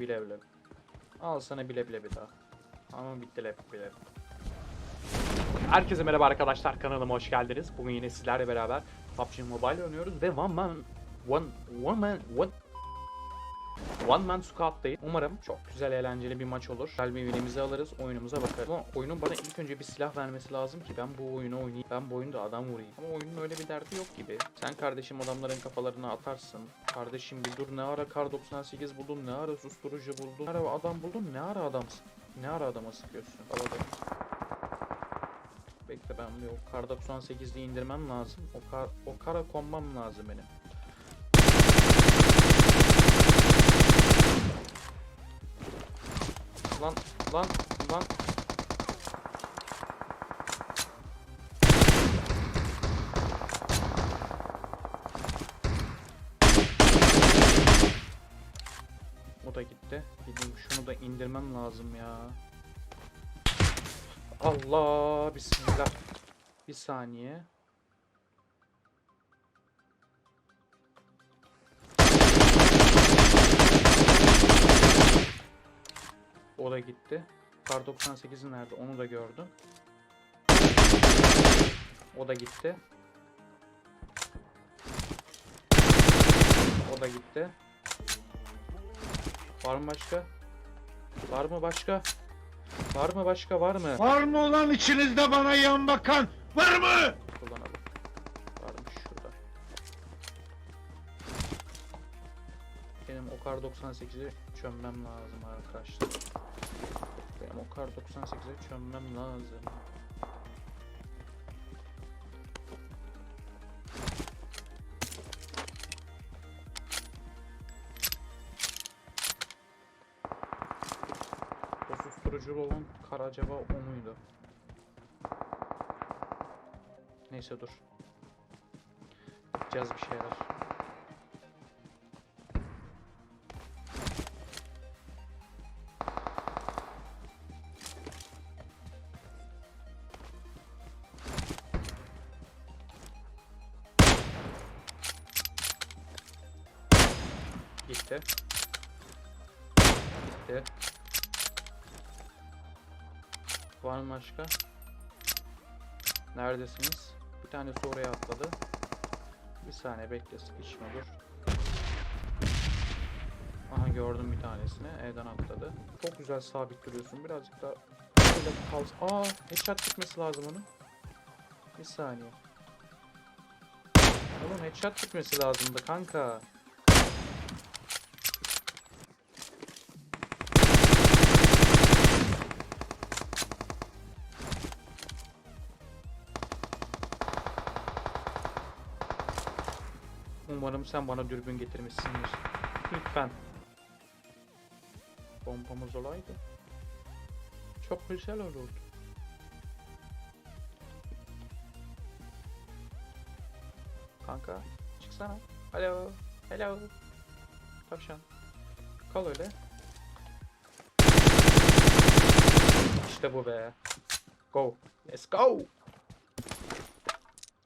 bile bile. Al sana bile bile bir daha. Ama bitti lep bile. Herkese merhaba arkadaşlar kanalıma hoş geldiniz. Bugün yine sizlerle beraber PUBG Mobile oynuyoruz ve One Man One One Man One One Man Squad'dayım. Umarım çok güzel eğlenceli bir maç olur. Güzel bir winimizi alırız, oyunumuza bakarız. Ama oyunun bana ilk önce bir silah vermesi lazım ki ben bu oyunu oynayayım. Ben bu oyunda adam vurayım. Ama oyunun öyle bir derdi yok gibi. Sen kardeşim adamların kafalarına atarsın. Kardeşim bir dur ne ara kar 98 buldun, ne ara susturucu buldun, ne ara adam buldun, ne ara adamsın. Ne ara adama sıkıyorsun? Havada. Bekle ben bir o kar 98'i indirmem lazım. O kar o kara konmam lazım benim. Lan lan lan. O da gitti. Gideyim şunu da indirmem lazım ya. Allah bismillah. Bir saniye. O da gitti. Kar 98'i nerede? Onu da gördüm. O da gitti. O da gitti. Var mı başka? Var mı başka? Var mı başka? Var mı? Var mı olan içinizde bana yan bakan? Var mı? kullanalım. Benim o kar 98'i çömmem lazım arkadaşlar. Benim o kar 98'e çömmem lazım. Susturuculu olan kar acaba o muydu? Neyse dur. Yapacağız bir şeyler. Gitti. Gitti. Var mı başka? Neredesiniz? Bir tanesi oraya atladı. Bir saniye bekle sıkışma dur. Aha gördüm bir tanesini. Evden atladı. Çok güzel sabit duruyorsun. Birazcık daha böyle kal. Aa headshot gitmesi lazım onun. Bir saniye. Onun headshot gitmesi lazımdı kanka. Umarım sen bana dürbün getirmişsindir. Lütfen. Bombamız olaydı. Çok güzel olurdu. Kanka çıksana. Alo. Hello. Tavşan. Kal öyle. İşte bu be. Go. Let's go.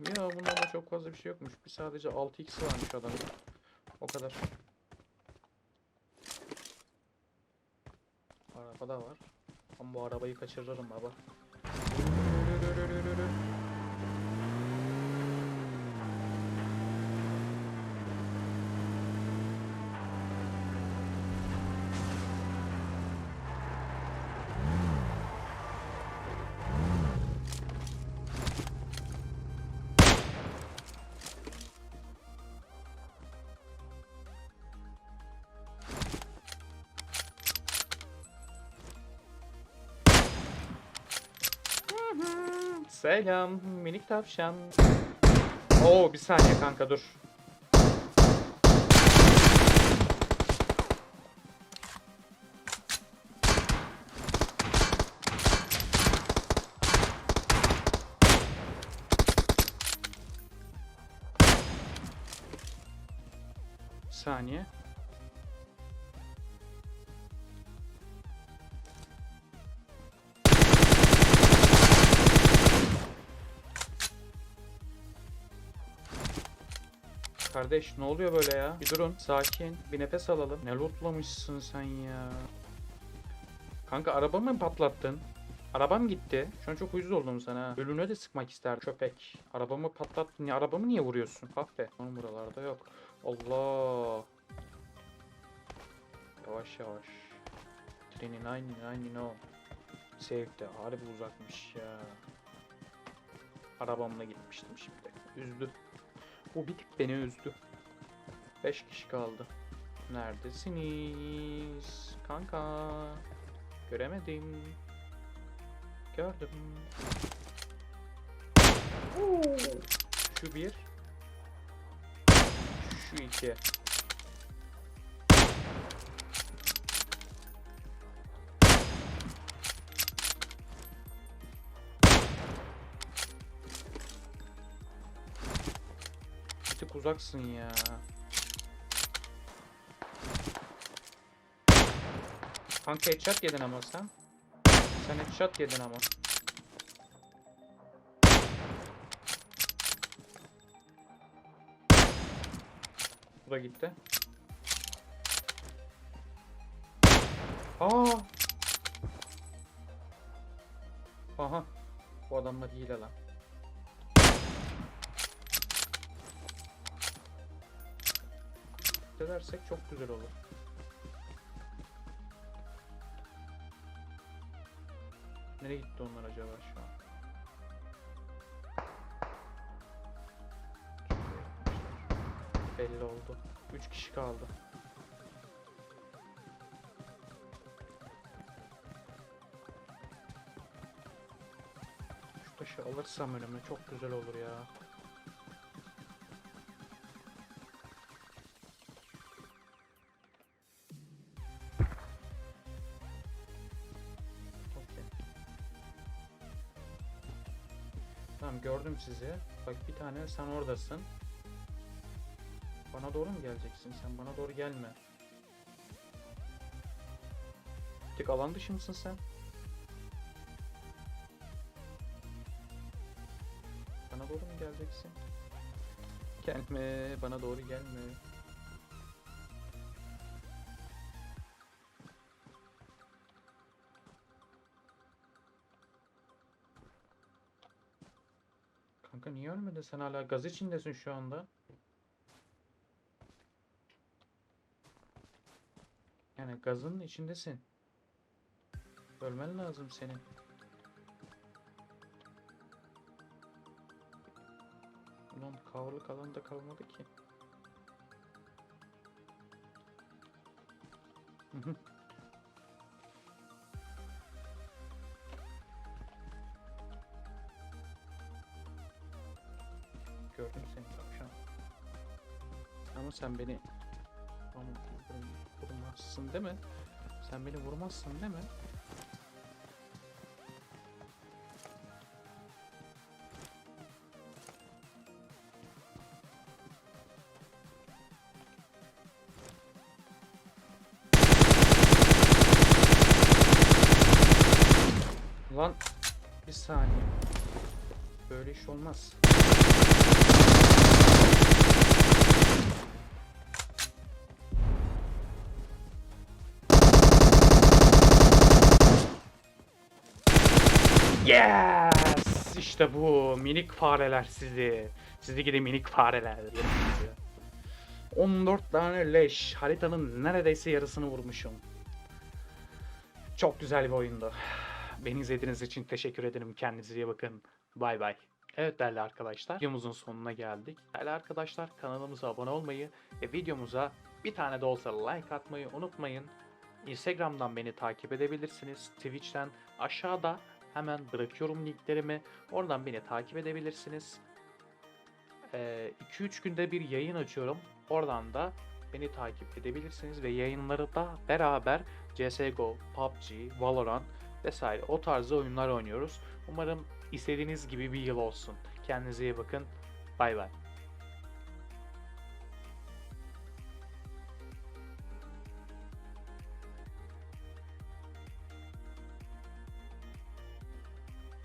Ya bunda da çok fazla bir şey yokmuş. Bir sadece 6x varmış adamın. O kadar. Araba da var. Ama bu arabayı kaçırırım baba. Selam minik tavşan. Oo bir saniye kanka dur. Saniye. Kardeş ne oluyor böyle ya? Bir durun sakin bir nefes alalım. Ne lootlamışsın sen ya? Kanka arabamı mı patlattın? Arabam gitti. Şu an çok uyuz oldum sana. Ölüne de sıkmak ister köpek. Arabamı patlattın ya. Arabamı niye vuruyorsun? Kahpe. Onun buralarda yok. Allah. Yavaş yavaş. Trenin aynı aynı no. Safe de harbi uzakmış ya. Arabamla gitmiştim şimdi. Üzdü. Bu bir tık beni üzdü. 5 kişi kaldı. Neredesiniz? Kanka. Göremedim. Gördüm. Şu bir. Şu iki. Uzaksın ya. Kanka headshot yedin ama sen. Sen headshot yedin ama. Bu da gitti. Aa! Aha. Bu adamlar hile lan. Edersek çok güzel olur. Nereye gitti onlar acaba şu an? Belli oldu. 3 kişi kaldı. Şu taşı alırsam önüme çok güzel olur ya. Tamam gördüm sizi. Bak bir tane sen oradasın. Bana doğru mu geleceksin sen? Bana doğru gelme. Tık alan dışı mısın sen? Bana doğru mu geleceksin? Gelme, bana doğru gelme. Ölmedin sen hala gaz içindesin şu anda. Yani gazın içindesin. Ölmen lazım senin. Ulan kavruluk alan da kalmadı ki. Ama sen beni vurmazsın değil mi? Sen beni vurmazsın değil mi? Lan bir saniye. Böyle iş olmaz. Yes! İşte bu minik fareler sizi. Sizi gidi minik fareler. yerim sizi. 14 tane leş. Haritanın neredeyse yarısını vurmuşum. Çok güzel bir oyundu. Beni izlediğiniz için teşekkür ederim. Kendinize iyi bakın. Bay bay. Evet değerli arkadaşlar videomuzun sonuna geldik. Değerli arkadaşlar kanalımıza abone olmayı ve videomuza bir tane de olsa like atmayı unutmayın. Instagram'dan beni takip edebilirsiniz. Twitch'ten aşağıda hemen bırakıyorum linklerimi. Oradan beni takip edebilirsiniz. 2-3 günde bir yayın açıyorum. Oradan da beni takip edebilirsiniz ve yayınları da beraber CSGO, PUBG, Valorant vesaire o tarzda oyunlar oynuyoruz. Umarım istediğiniz gibi bir yıl olsun. Kendinize iyi bakın. Bay bay.